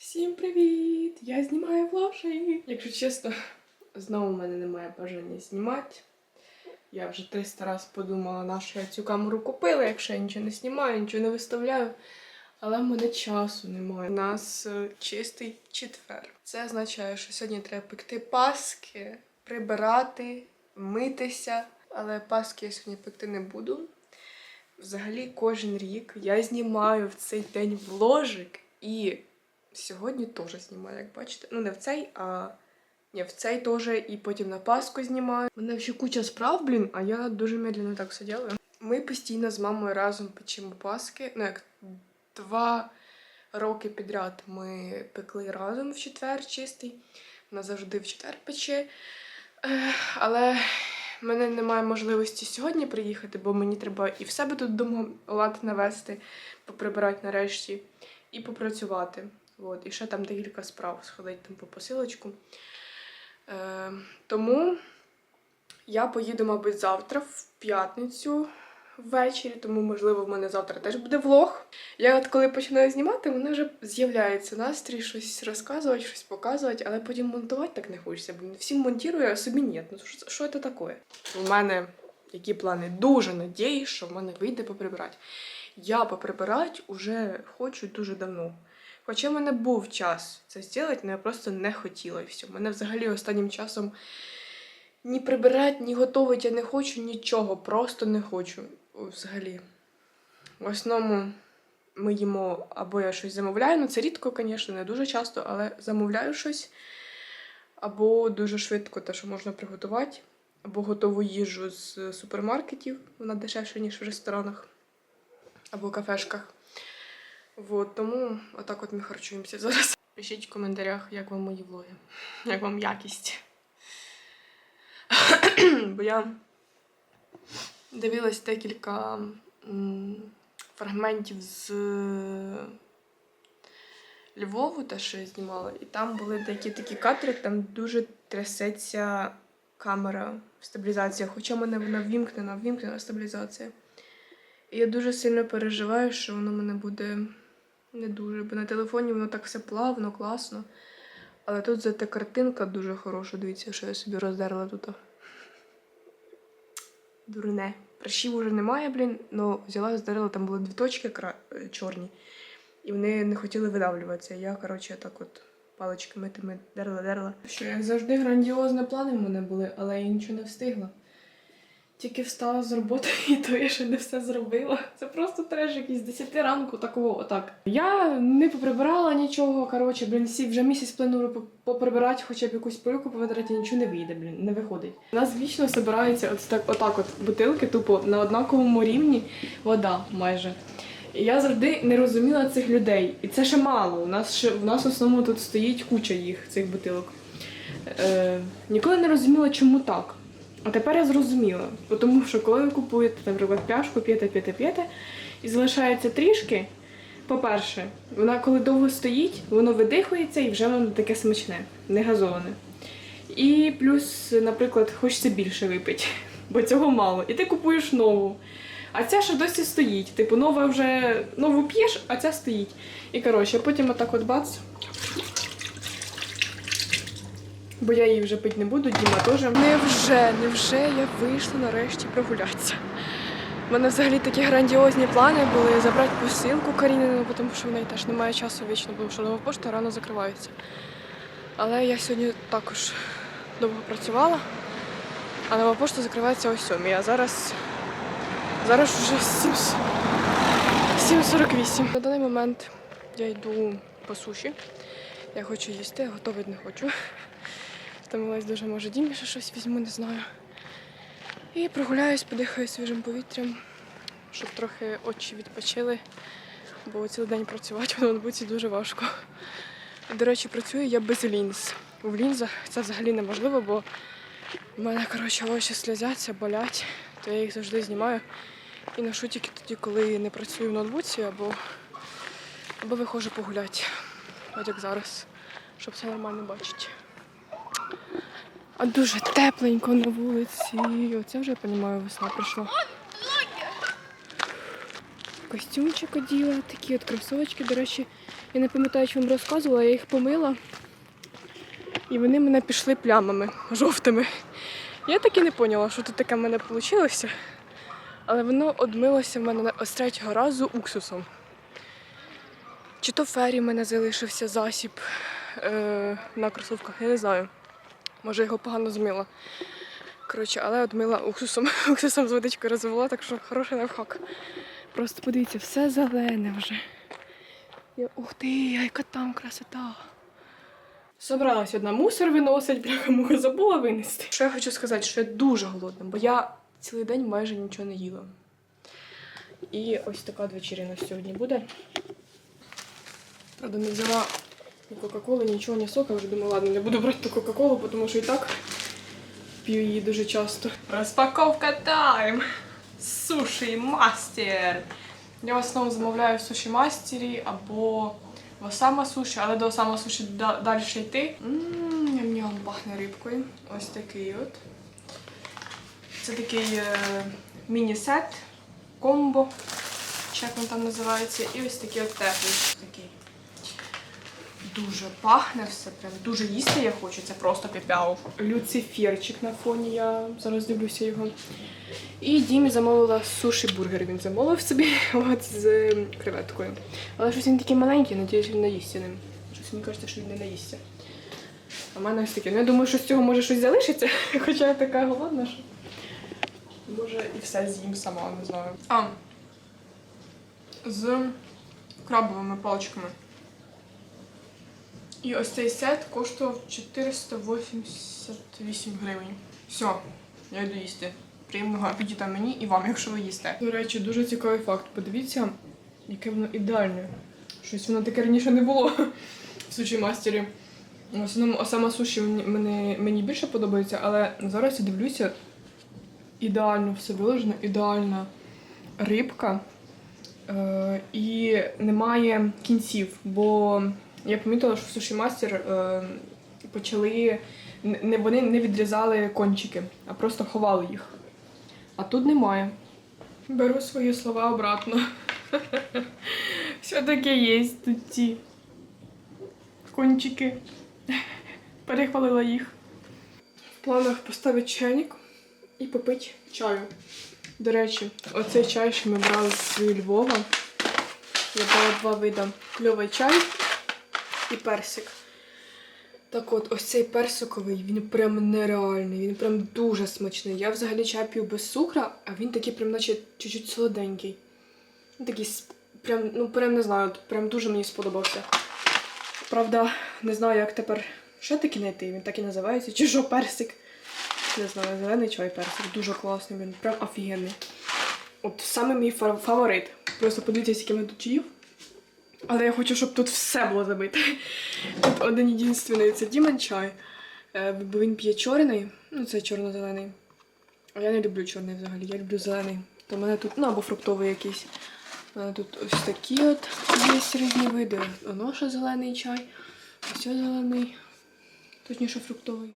Всім привіт! Я знімаю влоші. Якщо чесно, знову в мене немає бажання знімати. Я вже 300 раз подумала, на що я цю камеру купила, якщо я нічого не знімаю, нічого не виставляю. Але в мене часу немає. У нас е, чистий четвер. Це означає, що сьогодні треба пекти паски, прибирати, митися. Але паски я сьогодні пекти не буду. Взагалі, кожен рік я знімаю в цей день вложик і сьогодні теж знімаю, як бачите. Ну, не в цей, а ні, в цей теж, і потім на Пасху знімаю. У мене ще куча справ, блін, а я дуже медленно так все делаю. Ми постійно з мамою разом печемо паски. Ну, як два роки підряд ми пекли разом в четвер чистий. Вона завжди в четвер пече. Але в мене немає можливості сьогодні приїхати, бо мені треба і в себе тут вдома лад навести, поприбирати нарешті, і попрацювати. От, і ще там декілька справ сходить там по посилочку. Е, тому я поїду, мабуть, завтра, в п'ятницю ввечері, тому, можливо, в мене завтра теж буде влог. Я от коли починаю знімати, в мене вже з'являється настрій щось розказувати, щось показувати, але потім монтувати так не хочеться. Бо всім монтую, а собі ні. Ну що це таке? У мене які плани? Дуже надіюсь, що в мене вийде поприбирати. Я поприбирати вже хочу дуже давно. Хоча в мене був час це зробити, але я просто не хотіла і все. Мене взагалі останнім часом ні прибирати, ні готувати я не хочу, нічого, просто не хочу. Взагалі. В основному ми їмо або я щось замовляю, ну це рідко, звісно, не дуже часто, але замовляю щось. Або дуже швидко те, що можна приготувати, або готову їжу з супермаркетів, вона дешевша, ніж в ресторанах або кафешках. Вот, тому отак от ми харчуємося зараз. Пишіть в коментарях, як вам мої влоги, як вам якість. Бо я дивилась декілька фрагментів з Львову, те, що я знімала, і там були деякі такі кадри, там дуже трясеться камера стабілізація, хоча мене вона ввімкнена, ввімкнена стабілізація. І я дуже сильно переживаю, що воно мене буде не дуже, бо на телефоні воно так все плавно, класно. Але тут зате картинка дуже хороша. Дивіться, що я собі роздерла тут. Дурне. Прищів уже немає, блін, але взяла і здерла, там були дві точки кра... е, чорні, і вони не хотіли видавлюватися. Я, коротше, так от паличками тими дерла, дерла. Що, як завжди, грандіозні плани в мене були, але я нічого не встигла. Тільки встала з роботи, і то я ще не все зробила. Це просто треш якийсь з 10 ранку, такого отак. Я не поприбирала нічого. Коротше, блін, всі вже місяць планую поприбирати, хоча б якусь пилку повитрати, нічого не вийде, блін, не виходить. У нас вічно збираються от так, отак от бутилки, тупо на однаковому рівні вода майже. Я завжди не розуміла цих людей. І це ще мало. У нас ще в нас в основному тут стоїть куча їх, цих бутилок. Е, ніколи не розуміла, чому так. А тепер я зрозуміла, тому що коли ви купуєте, наприклад, пляшку, п'єте, п'єте, п'єте, і залишається трішки, по-перше, вона коли довго стоїть, воно видихується і вже воно таке смачне, не газоване. І плюс, наприклад, хочеться більше випити, бо цього мало. І ти купуєш нову. А ця ще досі стоїть. Типу, нова вже нову п'єш, а ця стоїть. І коротше, потім отак от бац. Бо я її вже пити не буду, Діма теж. Невже, невже я вийшла нарешті прогулятися. У мене взагалі такі грандіозні плани були забрати посилку Карінину, тому що в неї теж немає часу вічно, тому що нова пошта рано закривається. Але я сьогодні також довго працювала, а нова пошта закривається о 7. А зараз, зараз вже 7.48. На даний момент я йду по суші. Я хочу їсти, готувати не хочу. Втомилась дуже, може, Дімі ще щось візьму, не знаю. І прогуляюсь, подихаю свіжим повітрям, щоб трохи очі відпочили, бо цілий день працювати в ноутбуці дуже важко. До речі, працюю я без лінз. В лінзах це взагалі неможливо, бо в мене коротше, очі сльозяться, болять, то я їх завжди знімаю і ношу тільки тоді, коли не працюю в ноутбуці або, або виходжу погуляти. От як зараз, щоб все нормально бачити. А дуже тепленько на вулиці. Оце вже я розумію, весна прийшла. Костюмчик оділа, такі от кросовочки. До речі, Я не пам'ятаю, чи вам розказувала, я їх помила. І вони мене пішли плямами жовтими. Я так і не поняла, що тут таке в мене вийшло. Але воно одмилося в мене з третього разу уксусом. Чи то фері в мене залишився засіб е, на кросовках, я не знаю. Може його погано змила. Коротше, але одмила уксусом. Уксусом з водичкою розвела, так що хороший лайфхак. Просто подивіться, все зелене вже. Я, ух ти, яка там красота. Собралась одна мусор виносить, бляха муха забула винести. Що я хочу сказати, що я дуже голодна, бо я цілий день майже нічого не їла. І ось така вечеря сьогодні буде. Правда, не взяла ні Кока-Коли, нічого, ні сока. Вже думаю, ладно, не буду брати ту Кока-Колу, тому що і так п'ю її дуже часто. Розпаковка тайм! Суші мастер! Я в основному замовляю в суші мастері або в Осама суші, але до Осама суші да- далі йти. Ммм, ням-ням, пахне рибкою. Ось такий от. Це такий е, міні-сет, комбо, чи як він там називається. І ось такий от теплий. Такий. Дуже пахне все, прям дуже їсти я хочу, це просто піпяу. Люциферчик на фоні, я зараз дивлюся його. І Дімі замовила суші бургер. Він замовив собі от з ем, креветкою. Але щось він такий маленький, надіюсь, він наїсться ним. Щось мені кажеться, що він не наїсться. А в мене ось таке. Ну я думаю, що з цього може щось залишиться, хоча я така голодна, що може і все з'їм сама, не знаю. А з крабовими паличками. І ось цей сет коштував 488 гривень. Все, я йду їсти. Приємного апетита мені і вам, якщо ви їсте. До речі, дуже цікавий факт. Подивіться, яке воно ідеальне. Щось воно таке раніше не було в суші мастері. В основному сама суші мені, мені більше подобається, але зараз я дивлюся, ідеально все виложено, ідеальна рибка. Е, і немає кінців, бо я помітила, що в суші мастер почали не вони не відрізали кончики, а просто ховали їх. А тут немає. Беру свої слова обратно. Все-таки є тут ці кончики. Перехвалила їх. В планах поставити чайник і попити чаю. До речі, оцей чай, що ми брали з Львова. Я брала два види. Кльовий чай і персик. Так от, ось цей персиковий, він прям нереальний, він прям дуже смачний. Я взагалі чай п'ю без цукра, а він такий прям наче чуть-чуть солоденький. Він такий прям, ну прям не знаю, прям дуже мені сподобався. Правда, не знаю, як тепер ще таки знайти. Він так і називається, чи що персик. Не знаю, зелений чай персик. Дуже класний, він прям офігенний. От саме мій фаворит. Просто подивіться, скільки ми тут чаїв. Але я хочу, щоб тут все було забите. Тут один єдинственний це Дімон чай. Е, Бо він п'є чорний, ну це чорно-зелений. А я не люблю чорний взагалі, я люблю зелений. То в мене тут, ну або фруктовий якийсь. У мене тут ось такі от є різні види. Оно ще зелений чай, ось зелений, точніше фруктовий.